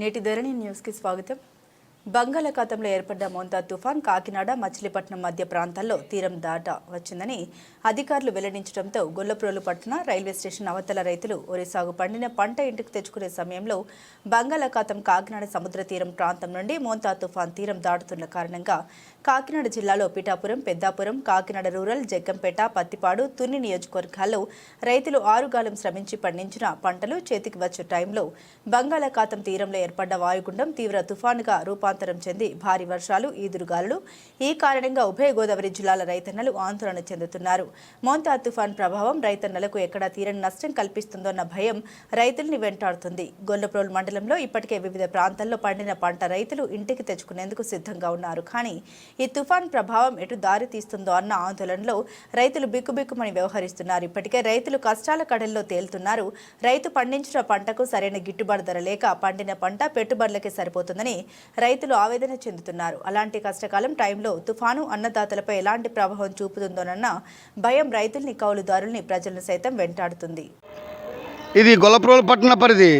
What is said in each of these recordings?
నేటి ధరణి న్యూస్కి స్వాగతం. బంగాళాఖాతంలో ఏర్పడ్డ మోంతా తుఫాన్ కాకినాడ మచిలీపట్నం మధ్య ప్రాంతాల్లో తీరం దాట వచ్చిందని అధికారులు వెల్లడించడంతో గొల్లప్రోలు పట్టణ రైల్వే స్టేషన్ అవతల రైతులు ఒరి సాగు పండిన పంట ఇంటికి తెచ్చుకునే సమయంలో బంగాళాఖాతం కాకినాడ సముద్ర తీరం ప్రాంతం నుండి మోంతా తుఫాన్ తీరం దాటుతున్న కారణంగా కాకినాడ జిల్లాలో పిఠాపురం పెద్దాపురం కాకినాడ రూరల్ జగ్గంపేట పత్తిపాడు తుని నియోజకవర్గాల్లో రైతులు ఆరుగాలం శ్రమించి పండించిన పంటలు చేతికి వచ్చే టైంలో బంగాళాఖాతం తీరంలో ఏర్పడ్డ వాయుగుండం తీవ్ర తుఫానుగా రూపాంతరం చెంది భారీ వర్షాలు ఈదురుగాలులు ఈ కారణంగా ఉభయ గోదావరి జిల్లాల రైతన్నలు ఆందోళన చెందుతున్నారు. మోంతా తుఫాన్ ప్రభావం రైతన్నలకు ఎక్కడా తీరని నష్టం కల్పిస్తుందన్న భయం రైతుల్ని వెంటాడుతుంది. గొల్లప్రోలు మండలంలో ఇప్పటికే వివిధ ప్రాంతాల్లో పండిన పంట రైతులు ఇంటికి తెచ్చుకునేందుకు సిద్ధంగా ఉన్నారు. కానీ ఈ తుఫాన్ ప్రభావం ఎటు దారి తీస్తుందో అన్న ఆందోళనలో రైతులు బిక్కుబిక్కుమని వ్యవహరిస్తున్నారు. ఇప్పటికే రైతులు కష్టాల కడల్లో తేలుతున్నారు. రైతు పండించిన పంటకు సరైన గిట్టుబాటు ధర లేక పండిన పంట పెట్టుబడులకే సరిపోతుందని రైతు రైతులు ఆవేదన చెందుతున్నారు. అలాంటి కష్టకాలం టైంలో తుఫాను అన్నదాతలపై ఎలాంటి ప్రభావం చూపుతుందోనన్న భయం రైతుల్ని కౌలుదారుల్ని ప్రజలను సైతం వెంటాడుతుంది. ఇది గొల్లప్రోలు పట్టణ పరిధి.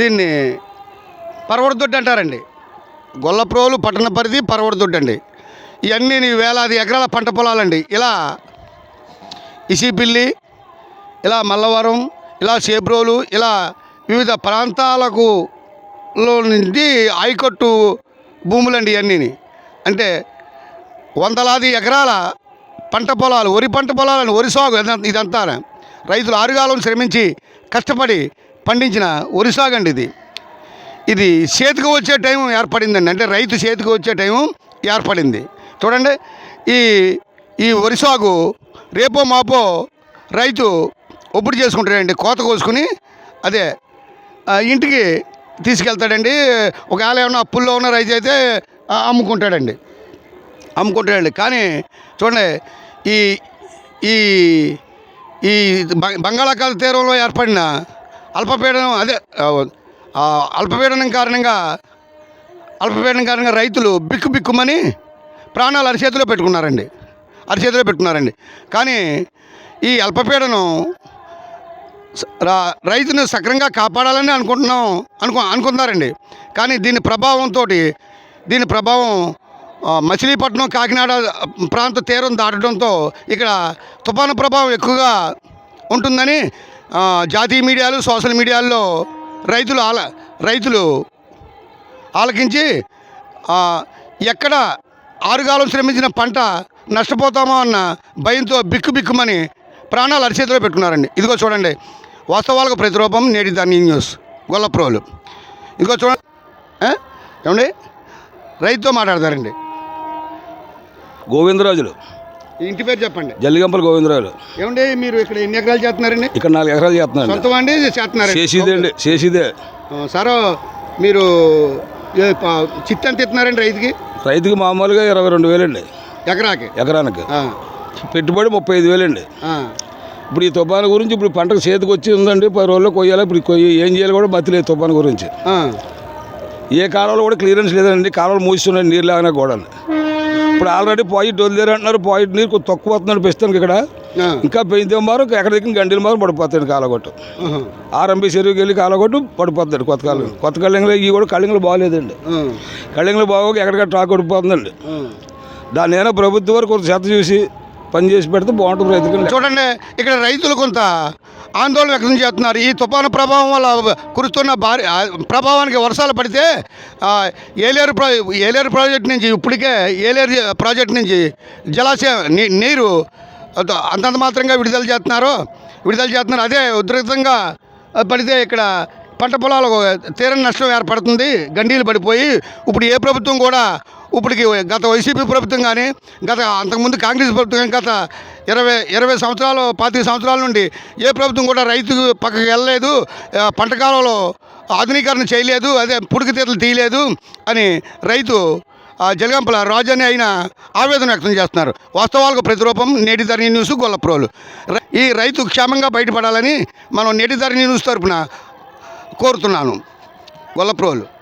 దీన్ని పరవడదొడ్డి అంటారండి. గొల్లప్రోలు పట్టణ పరిధి పరవడదొడ్డి అండి. ఇవన్నీ వేలాది ఎకరాల పంట పొలాలండి. ఇలా ఇసిపిల్లి ఇలా మల్లవరం ఇలా సేబ్రోలు ఇలా వివిధ ప్రాంతాలకు లో నుండి ఆయకట్టు భూములండి ఇవన్నీ అంటే వందలాది ఎకరాల పంట పొలాలు వరి పంట పొలాలను వరి సాగు ఇదంతా- రైతులు ఆరుగాలం శ్రమించి కష్టపడి పండించిన వరి సాగు అండి ఇది. ఇది చేతికి వచ్చే టైం ఏర్పడిందండి. అంటే రైతు చేతికి వచ్చే టైం ఏర్పడింది. చూడండి ఈ ఈ వరి సాగు రేపో మాపో రైతు ఒప్పుడు చేసుకుంటాడండి. కోత కోసుకుని అదే ఇంటికి తీసుకెళ్తాడండి. ఒకవేళ ఏమైనా అప్పుల్లో ఉన్న రైతు అయితే అమ్ముకుంటాడండి. అమ్ముకుంటాడండి. కానీ చూడండి ఈ ఈ ఈ బంగాళాఖాత తీరంలో ఏర్పడిన అల్పపీడనం అదే అల్పపీడనం కారణంగా అల్పపీడనం కారణంగా రైతులు బిక్కు బిక్కుమని ప్రాణాలు అరిచేతిలో పెట్టుకున్నారండి. అరిచేతిలో పెట్టుకున్నారండి. కానీ ఈ అల్పపీడనం రైతును సక్రంగా కాపాడాలని అనుకుంటున్నాం అనుకు అనుకున్నారండి కానీ దీని ప్రభావంతో దీని ప్రభావం మచిలీపట్నం కాకినాడ ప్రాంత తీరం దాటడంతో ఇక్కడ తుఫాను ప్రభావం ఎక్కువగా ఉంటుందని జాతీయ మీడియాలు సోషల్ మీడియాల్లో రైతులు ఆల రైతులు ఆలకించి ఎక్కడ ఆరుగాలం శ్రమించిన పంట నష్టపోతామో అన్న భయంతో బిక్కు బిక్కుమని ప్రాణాలు అరిచేతిలో పెట్టుకున్నారండి. ఇదిగో చూడండి. వాస్తవాలకు ప్రతిరూపం నేటి దాని న్యూస్. గొల్లప్రోలు. ఇదిగో చూడండి? ఏమండి? రైతుతో మాట్లాడతారండి. గోవిందరాజులు. ఇంటి పేరు చెప్పండి. జల్లిగంపల గోవిందరాజులు. ఏమండి? మీరు ఇక్కడ ఎన్ని ఎకరాలు చేస్తున్నారండి? ఇక్కడ నాలుగు ఎకరాలు చేస్తున్నాను సొంతం అండి చేస్తున్నారండి. చేసేదే అండి. చేసేదే సారు మీరు చిత్తి ఎంత ఇస్తున్నారండి రైతుకి? రైతుకి మామూలుగా ఇరవై రెండు వేలండి. ఎకరాకి? ఎకరానికి. పెట్టుబడి ముప్పై ఐదు వేలండి. ఇప్పుడు ఈ తుఫాను గురించి ఇప్పుడు పంటకు చేతికి వచ్చి ఉందండి పది రోజుల్లో కొయ్యాలి ఇప్పుడు కొయ్యి ఏం చేయాలి కూడా మతి లేదు తుఫాను గురించి. ఏ కాలంలో కూడా క్లియరెన్స్ లేదండి కాలువలు మూస్తున్నాయి నీరు లాగానే కూడా ఇప్పుడు ఆల్రెడీ పాయింట్ వదిలేరు అంటున్నారు పాయింట్ నీరు కొంచెం తక్కువ వస్తున్నాడు ప్రస్తుతానికి ఇక్కడ. ఇంకా పెంచే మారు ఎక్కడ దిక్కిన గంటల మారు పడిపోతాడు కాలగొట్టు. ఆర్ఎంపీ చెరువుకి వెళ్ళి కాలగొట్టు పడిపోతాడు కొత్త కాలం కొత్త కళ్ళంగులు ఇవి కూడా కళ్ళంగులు బాగాలేదండి. ఆ, కళ్ళంగులు బాగోక ఎక్కడికక్కడ ట్రాక్ పడిపోతుందండి. దాన్ని ఏమైనా ప్రభుత్వం వారు కొంత చెత్త చూసి పని చేసి పెడితే బాగుంటుంది రైతులు చూడండి ఇక్కడ రైతులు కొంత ఆందోళన వ్యక్తం చేస్తున్నారు. ఈ తుఫాను ప్రభావం వల్ల కురుస్తున్న భారీ ప్రభావానికి వర్షాలు పడితే ఏలేరు ప్రా ఏలేరు ప్రాజెక్ట్ నుంచి ఇప్పటికే ఏలేరు ప్రాజెక్ట్ నుంచి జలాశయం నీరు అంతంత మాత్రంగా విడుదల చేస్తున్నారు. విడుదల చేస్తున్నారు. అదే ఉధృతంగా పడితే ఇక్కడ పంట పొలాలకు తీరని నష్టం ఏర్పడుతుంది. గండీలు పడిపోయి ఇప్పుడు ఏ ప్రభుత్వం కూడా ఇప్పటికి గత వైసీపీ ప్రభుత్వం కానీ గత అంతకుముందు కాంగ్రెస్ ప్రభుత్వం కానీ గత ఇరవై ఇరవై సంవత్సరాలు పాతిక సంవత్సరాల నుండి ఏ ప్రభుత్వం కూడా రైతుకు పక్కకి వెళ్ళలేదు పంట కాలంలో ఆధునీకరణ చేయలేదు అదే పుడికి తీతలు తీయలేదు అని రైతు ఆ జలగంపల రాజు అని అయిన ఆవేదన వ్యక్తం చేస్తున్నారు. వాస్తవాలకు ప్రతిరూపం నేటి ధరణి న్యూస్ గొల్లప్రోలు. రై- ఈ రైతు క్షేమంగా బయటపడాలని మనం నేటి ధరణి న్యూస్ తరపున కోరుతున్నాను. గొల్లప్రోలు.